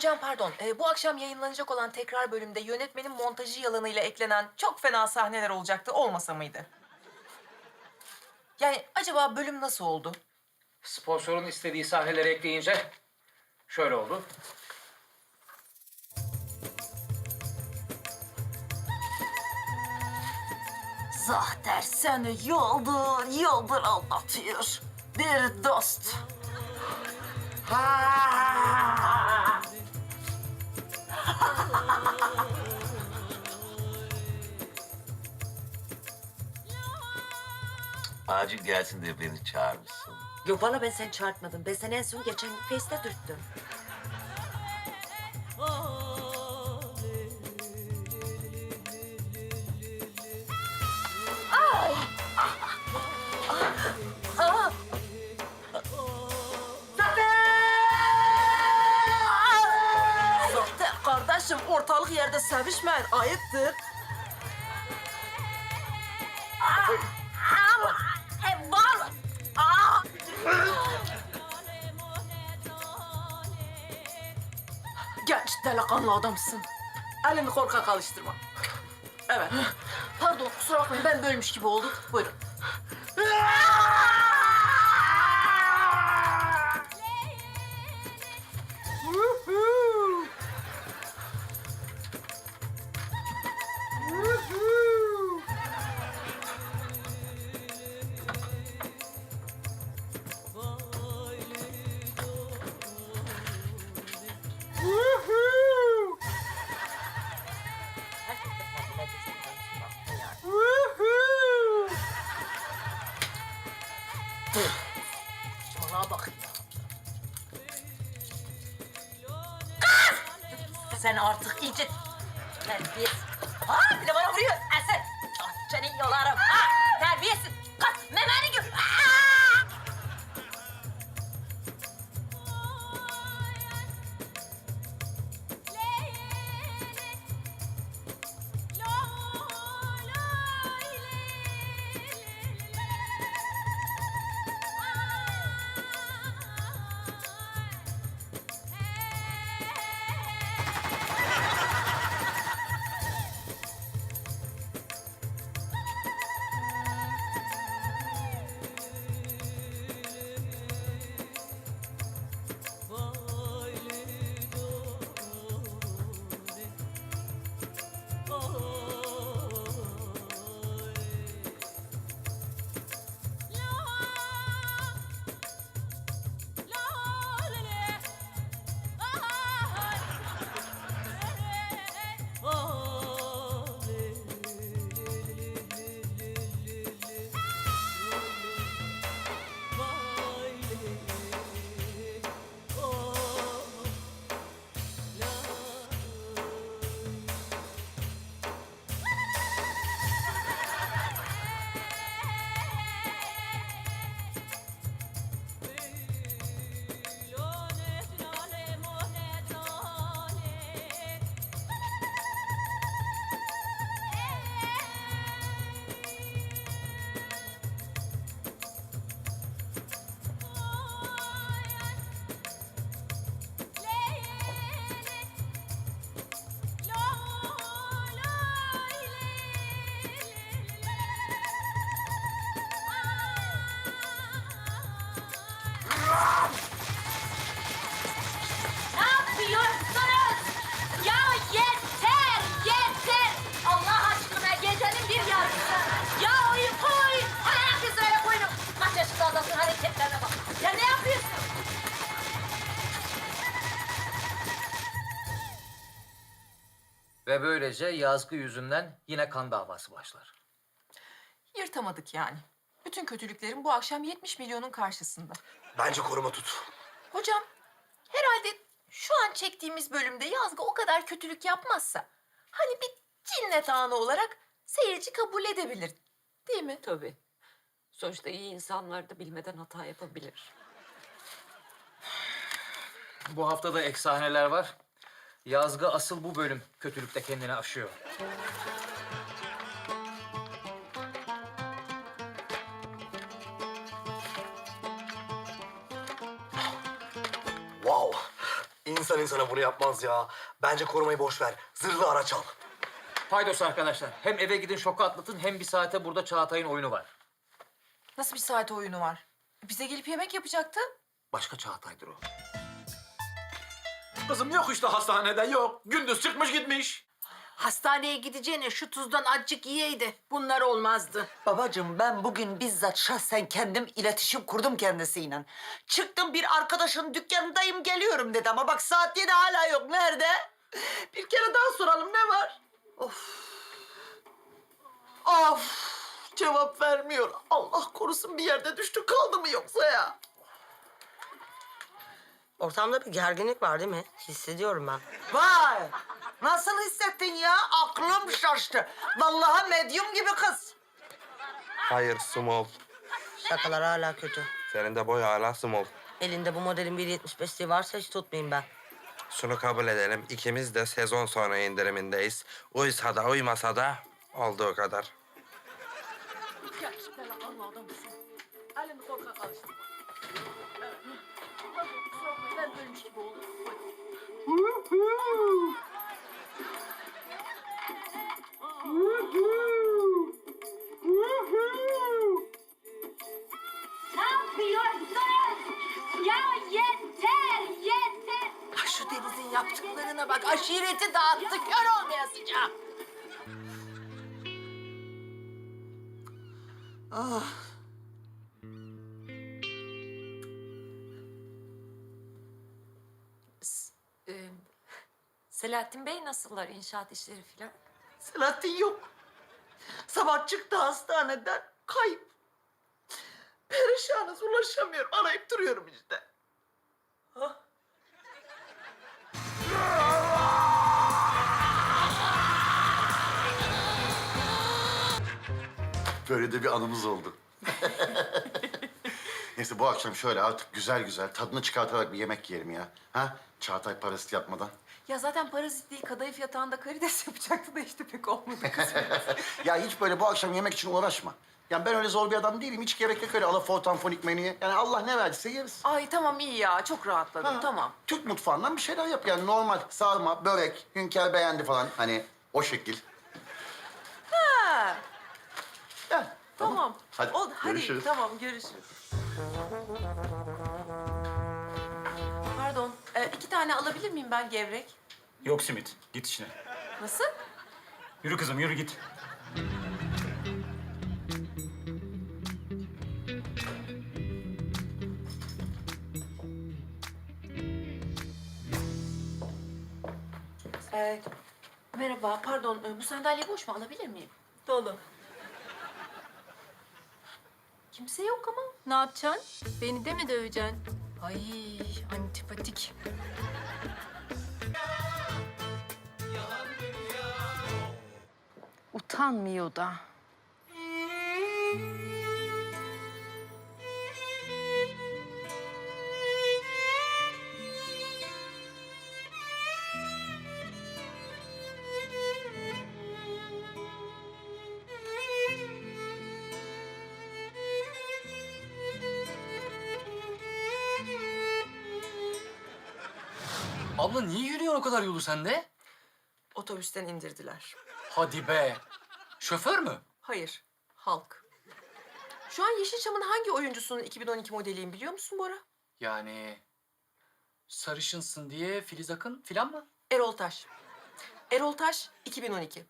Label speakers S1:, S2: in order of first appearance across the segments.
S1: hocam pardon. Ee, bu akşam yayınlanacak olan tekrar bölümde yönetmenin montajı yalanıyla eklenen çok fena sahneler olacaktı. Olmasa mıydı? Yani acaba bölüm nasıl oldu?
S2: Sponsorun istediği sahneleri ekleyince şöyle oldu.
S3: Zahter seni yoldur yoldur aldatıyor. Bir dost.
S4: Acil gelsin diye beni çağırmışsın.
S3: Yok valla ben seni çağırtmadım. Ben seni en son geçen gün Face'te dürttüm. Zahter kardeşim ortalık yerde sevişmeyin ayıptır. Ama e, var. Aa! Genç delikanlı adamsın. Elini korkak alıştırma. Evet. Pardon kusura bakmayın ben bölmüş gibi oldum. Buyurun.
S2: Ve böylece yazgı yüzünden yine kan davası başlar.
S1: Yırtamadık yani. Bütün kötülüklerin bu akşam 70 milyonun karşısında.
S5: Bence koruma tut.
S1: Hocam, herhalde şu an çektiğimiz bölümde Yazgı o kadar kötülük yapmazsa... ...hani bir cinnet anı olarak seyirci kabul edebilir. Değil mi?
S3: Tabii. Sonuçta iyi insanlar da bilmeden hata yapabilir.
S2: Bu hafta da ek sahneler var. Yazgı asıl bu bölüm kötülükte kendini aşıyor.
S5: Wow.
S6: İnsan insana bunu yapmaz ya. Bence korumayı boş ver. Zırhlı araç al.
S7: Paydos arkadaşlar. Hem eve gidin şoku atlatın hem bir saate burada Çağatay'ın oyunu var.
S1: Nasıl bir saat oyunu var? Bize gelip yemek yapacaktı.
S7: Başka Çağatay'dır o.
S8: Kızım yok işte hastanede yok. Gündüz çıkmış gitmiş.
S3: Hastaneye gideceğine şu tuzdan azıcık yiyeydi. Bunlar olmazdı.
S9: Babacığım ben bugün bizzat şahsen kendim iletişim kurdum kendisiyle. Çıktım bir arkadaşın dükkanındayım geliyorum dedi ama bak saat yedi hala yok. Nerede? Bir kere daha soralım ne var? Of. Of. Cevap vermiyor. Allah korusun bir yerde düştü kaldı mı yoksa ya?
S10: Ortamda bir gerginlik var değil mi? Hissediyorum ben.
S9: Vay. Nasıl hissettin ya? Aklım şaştı. Vallahi medyum gibi kız.
S11: Hayır small.
S10: Şakalar hala kötü.
S11: Senin de boy hala small.
S10: Elinde bu modelin 1.75'liği varsa hiç tutmayayım ben.
S11: Şunu kabul edelim. İkimiz de sezon sonu indirimindeyiz. Uysa da uymasa da olduğu kadar.
S12: Ne yapıyorsunuz? Ya yeter, yeter.
S3: Ha, şu Deniz'in yaptıklarına bak. Aşireti dağıttı. Kör olmayasıca.
S1: Ee, Selahattin Bey nasıllar inşaat işleri filan?
S9: Selahattin yok. Sabah çıktı hastaneden kayıp. Perişanız ulaşamıyorum. Arayıp duruyorum işte.
S13: Böyle de bir anımız oldu. Neyse bu akşam şöyle artık güzel güzel tadını çıkartarak bir yemek yiyelim ya. Ha? Çağatay parazit yapmadan.
S1: Ya zaten parazit değil kadayıf yatağında karides yapacaktı da işte pek olmadı.
S13: Ya hiç böyle bu akşam yemek için uğraşma. Yani ben öyle zor bir adam değilim. Hiç gerek yok öyle alafortan fonik menüye. Yani Allah ne verdiyse yeriz.
S1: Ay tamam iyi ya çok rahatladım
S13: Ha,
S1: tamam.
S13: Türk mutfağından bir şeyler yap. Yani normal sarma, börek, hünkâr beğendi falan. Hani o şekil.
S1: Ha,
S13: Yani,
S1: tamam.
S13: Hadi,
S1: Ol- hadi
S13: görüşürüz.
S1: tamam görüşürüz. İki tane alabilir miyim ben gevrek?
S8: Yok simit. Git işine.
S1: Nasıl?
S8: Yürü kızım yürü git.
S1: Ee, merhaba pardon e, bu sandalye boş mu alabilir miyim? Dolu. Kimse yok ama.
S12: Ne yapacaksın? Beni de mi döveceksin?
S1: Ay antipatik.
S12: Utanmıyor da.
S7: Abla niye yürüyorsun o kadar yolu sende?
S1: Otobüsten indirdiler.
S7: Hadi be. Şoför mü?
S1: Hayır, halk. Şu an Yeşilçam'ın hangi oyuncusunun 2012 modeliyim biliyor musun Bora?
S7: Yani sarışınsın diye Filiz Akın filan mı?
S1: Erol Taş. Erol Taş 2012.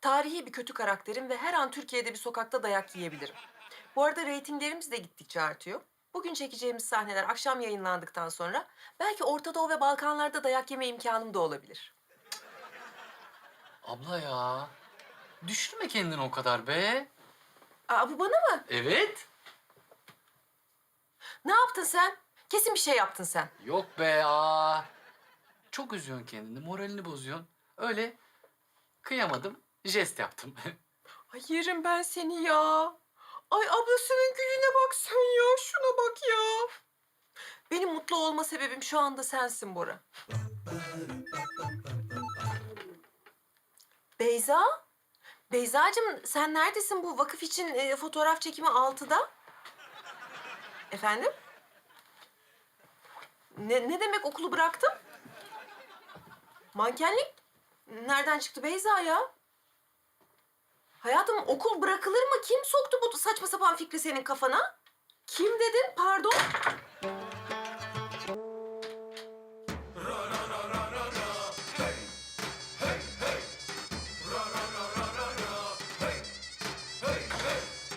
S1: Tarihi bir kötü karakterim ve her an Türkiye'de bir sokakta dayak yiyebilirim. Bu arada reytinglerimiz de gittikçe artıyor. Bugün çekeceğimiz sahneler akşam yayınlandıktan sonra belki Orta Doğu ve Balkanlarda dayak yeme imkanım da olabilir.
S7: Abla ya. Düşürme kendini o kadar be.
S1: Aa bu bana mı?
S7: Evet.
S1: Ne yaptın sen? Kesin bir şey yaptın sen.
S7: Yok be aa. Çok üzüyorsun kendini, moralini bozuyorsun. Öyle kıyamadım, jest yaptım.
S1: Ay yerim ben seni ya. Ay ablasının gülüne bak sen ya. Şuna bak ya. Benim mutlu olma sebebim şu anda sensin Bora. Beyza? Beyzacığım sen neredesin bu vakıf için e, fotoğraf çekimi altıda? Efendim? Ne, ne demek okulu bıraktım? Mankenlik nereden çıktı Beyza ya? Hayatım okul bırakılır mı? Kim soktu bu saçma sapan fikri senin kafana? Kim dedin? Pardon.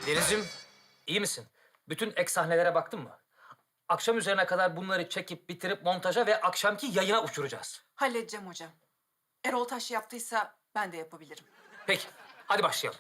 S2: Deniz'cim iyi misin? Bütün ek sahnelere baktın mı? Akşam üzerine kadar bunları çekip bitirip montaja ve akşamki yayına uçuracağız.
S1: Halledeceğim hocam. Erol Taş yaptıysa ben de yapabilirim.
S2: Peki, hadi başlayalım.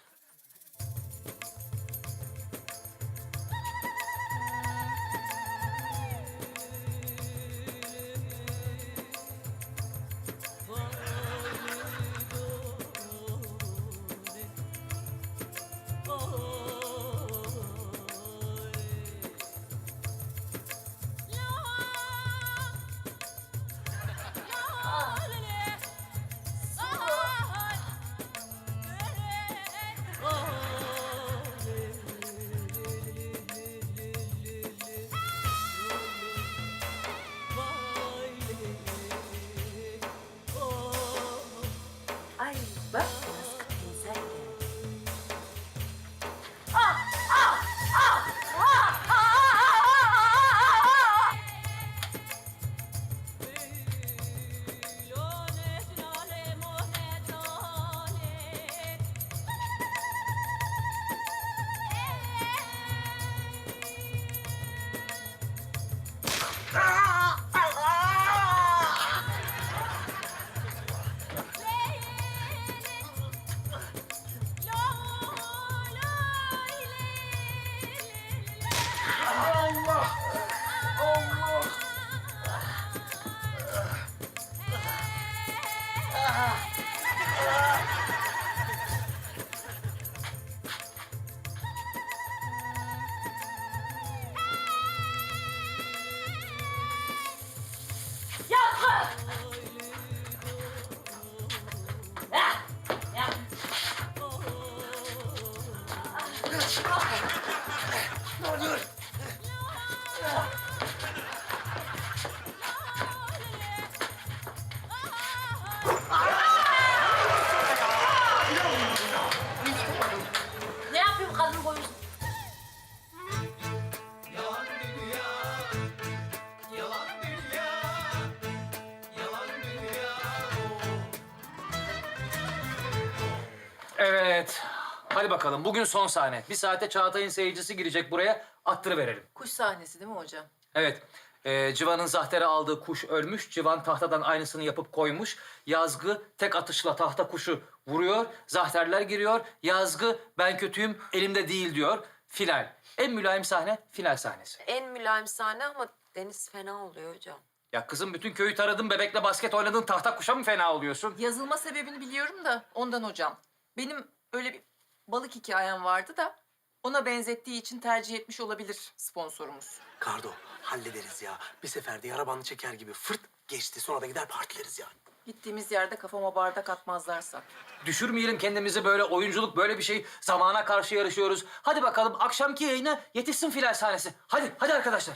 S2: Bakalım. Bugün son sahne. Bir saate Çağatay'ın seyircisi girecek buraya. Attırıverelim.
S1: Kuş sahnesi değil mi hocam?
S2: Evet. Ee, Civan'ın Zahter'e aldığı kuş ölmüş. Civan tahtadan aynısını yapıp koymuş. Yazgı tek atışla tahta kuşu vuruyor. Zahterler giriyor. Yazgı ben kötüyüm elimde değil diyor. Final. En mülayim sahne final sahnesi.
S1: En mülayim sahne ama Deniz fena oluyor hocam.
S2: Ya kızım bütün köyü taradın bebekle basket oynadın tahta kuşa mı fena oluyorsun?
S1: Yazılma sebebini biliyorum da ondan hocam. Benim öyle bir balık hikayem vardı da ona benzettiği için tercih etmiş olabilir sponsorumuz.
S6: Kardo hallederiz ya. Bir seferde yara bandı çeker gibi fırt geçti. Sonra da gider partileriz yani.
S1: Gittiğimiz yerde kafama bardak atmazlarsa.
S2: Düşürmeyelim kendimizi böyle oyunculuk böyle bir şey. Zamana karşı yarışıyoruz. Hadi bakalım akşamki yayına yetişsin final sahnesi. Hadi hadi arkadaşlar.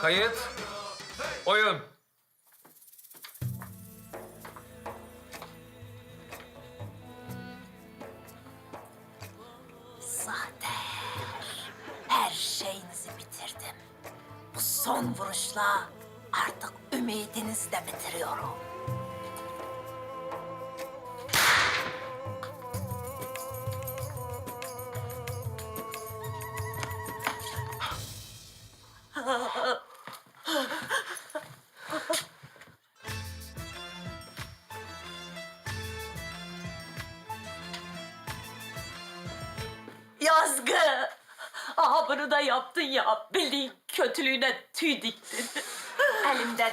S2: Kayıt. Oyun.
S3: Son vuruşla artık ümidinizi de bitiriyorum.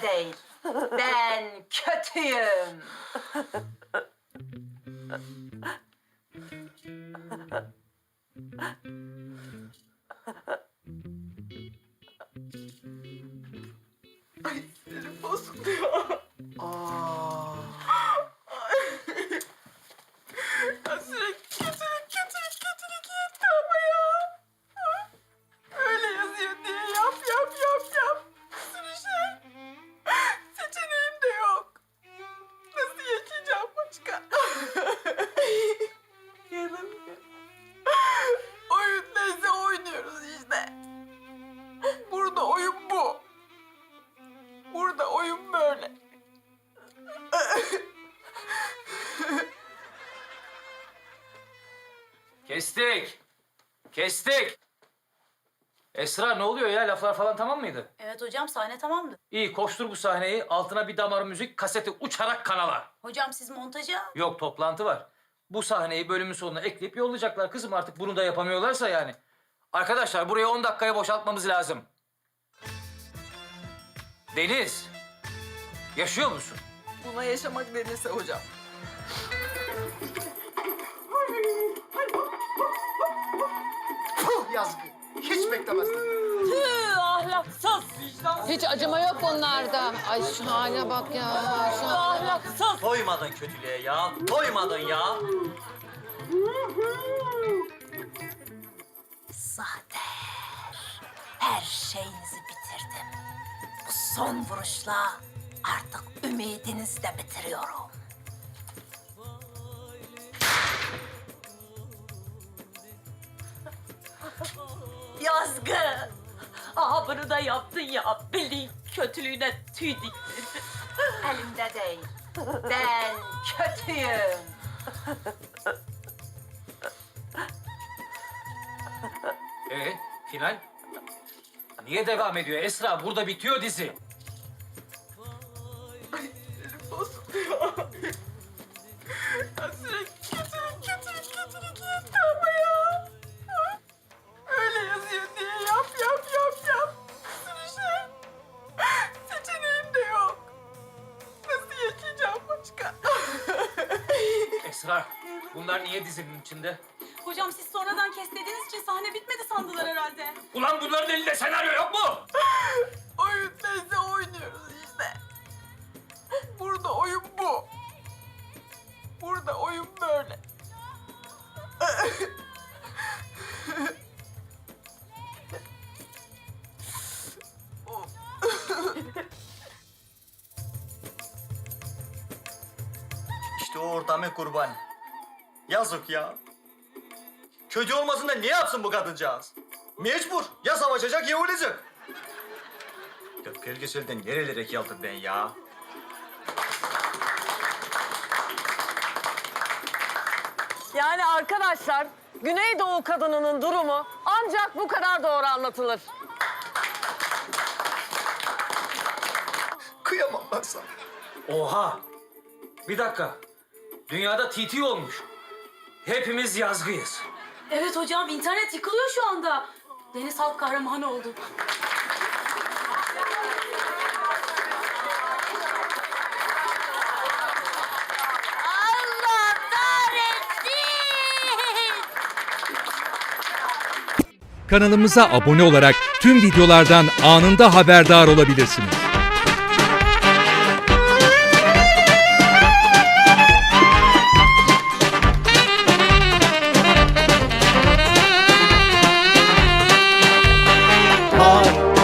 S1: Elimde değil.
S2: Kestik. Kestik. Esra ne oluyor ya? Laflar falan tamam mıydı?
S12: Evet hocam sahne tamamdı.
S2: İyi koştur bu sahneyi. Altına bir damar müzik kaseti uçarak kanala.
S12: Hocam siz montaja...
S2: Yok toplantı var. Bu sahneyi bölümün sonuna ekleyip yollayacaklar kızım artık bunu da yapamıyorlarsa yani. Arkadaşlar burayı 10 dakikaya boşaltmamız lazım. Deniz. Yaşıyor musun?
S1: Buna yaşamak denirse hocam.
S13: Yazgı. Hiç beklemezdim.
S12: Ahlaksız.
S14: Hiç acıma yok bunlarda. Ay şu hale bak ya. Şu bak.
S12: Ahlaksız.
S6: Doymadın kötülüğe ya. Doymadın ya.
S3: Zafer. Her şeyinizi bitirdim. Bu son vuruşla artık ümidinizi de bitiriyorum.
S12: Yazgı. Aha bunu da yaptın ya. Bildiğin kötülüğüne tüy diktirdin.
S3: Elimde değil. Ben kötüyüm.
S2: Ee, final? Niye devam ediyor Esra? Burada bitiyor dizi.
S1: Kötülük,
S2: Esra, bunlar niye dizinin içinde?
S12: Hocam siz sonradan kestiğiniz için sahne bitmedi sandılar herhalde.
S2: Ulan bunların elinde senaryo yok mu?
S6: İşte o ortamı kurban. Yazık ya. Kötü olmasın da ne yapsın bu kadıncağız? Mecbur. Ya savaşacak ya ölecek. Ya belgeselden nerelere geldim ben ya?
S14: Yani arkadaşlar Güneydoğu kadınının durumu ancak bu kadar doğru anlatılır.
S6: Kıyamam ben sana.
S2: Oha! Bir dakika. Dünyada TT olmuş. Hepimiz yazgıyız.
S12: Evet hocam internet yıkılıyor şu anda. Deniz halk kahramanı oldu.
S3: Allah kahretsin.
S15: Kanalımıza abone olarak tüm videolardan anında haberdar olabilirsiniz.